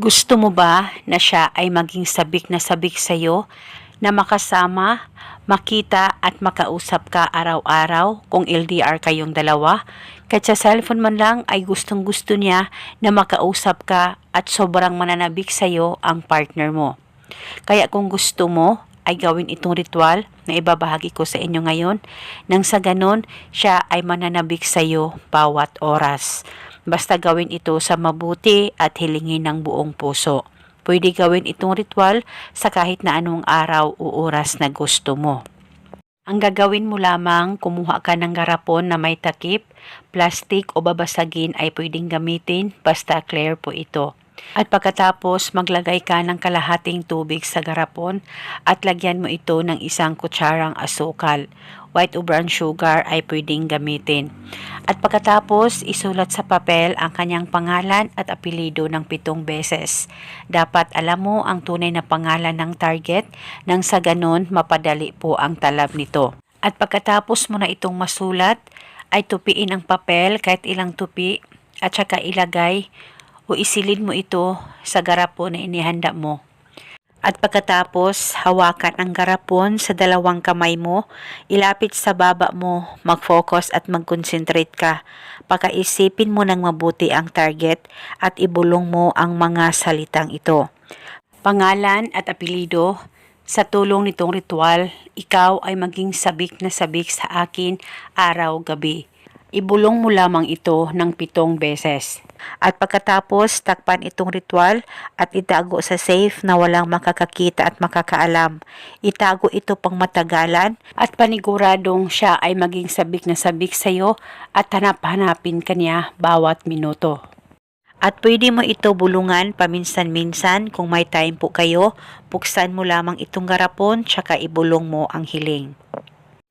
Gusto mo ba na siya ay maging sabik na sabik sa'yo, na makasama, makita at makausap ka araw-araw kung LDR kayong dalawa? Kahit sa cellphone man lang ay gustong gusto niya na makausap ka at sobrang mananabik sa'yo ang partner mo. Kaya kung gusto mo, ay gawin itong ritual na ibabahagi ko sa inyo ngayon nang sa ganon siya ay mananabik sa iyo bawat oras. Basta gawin ito sa mabuti at hilingin ng buong puso. Pwede gawin itong ritual sa kahit na anong araw o oras na gusto mo. Ang gagawin mo lamang, kumuha ka ng garapon na may takip, plastic o babasagin ay pwedeng gamitin basta clear po ito. At pagkatapos maglagay ka ng kalahating tubig sa garapon at lagyan mo ito ng isang kutsarang asukal. White o brown sugar ay pwedeng gamitin. At pagkatapos isulat sa papel ang kanyang pangalan at apelido ng pitong beses. Dapat alam mo ang tunay na pangalan ng target nang sa ganon mapadali po ang talab nito. At pagkatapos mo na itong masulat, ay tupiin ang papel kahit ilang tupi at saka ilagay o isilid mo ito sa garapon na inihanda mo. At pagkatapos, hawakan ang garapon sa dalawang kamay mo, ilapit sa baba mo, mag-focus at mag-concentrate ka. Pakaisipin mo ng mabuti ang target at ibulong mo ang mga salitang ito. Pangalan at apelido, sa tulong nitong ritual, ikaw ay maging sabik na sabik sa akin araw-gabi. Ibulong mo lamang ito ng pitong beses. At pagkatapos, takpan itong ritual at itago sa safe na walang makakakita at makakaalam. Itago ito pang matagalan at paniguradong siya ay maging sabik na sabik sa iyo at hanap-hanapin kanya bawat minuto. At pwede mo ito bulungan paminsan-minsan kung may time po kayo. Buksan mo lamang itong garapon tsaka ibulong mo ang hiling.